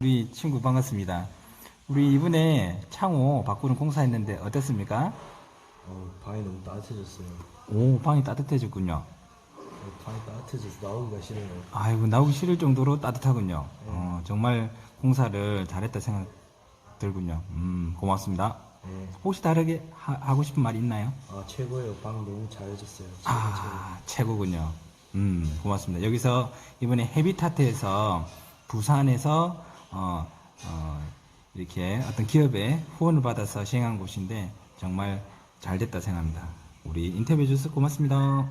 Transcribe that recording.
우리 친구 반갑습니다. 우리 이번에 창호 바꾸는 공사했는데 어땠습니까? 어, 방이 너무 따뜻해졌어요. 오, 방이 따뜻해졌군요. 어, 방이 따뜻해져서 나오기가 싫어요. 아이고, 나오기 싫을 정도로 따뜻하군요. 어, 정말 공사를 잘했다 생각 들군요. 음, 고맙습니다. 네. 혹시 다르게 하, 고 싶은 말 있나요? 아, 최고예요. 방 너무 잘해줬어요. 최고, 아, 최고군요. 음, 고맙습니다. 여기서 이번에 헤비타트에서 부산에서 어, 어, 이렇게 어떤 기업의 후원을 받아서 시행한 곳인데 정말 잘 됐다 생각합니다. 우리 인터뷰해 주셔서 고맙습니다.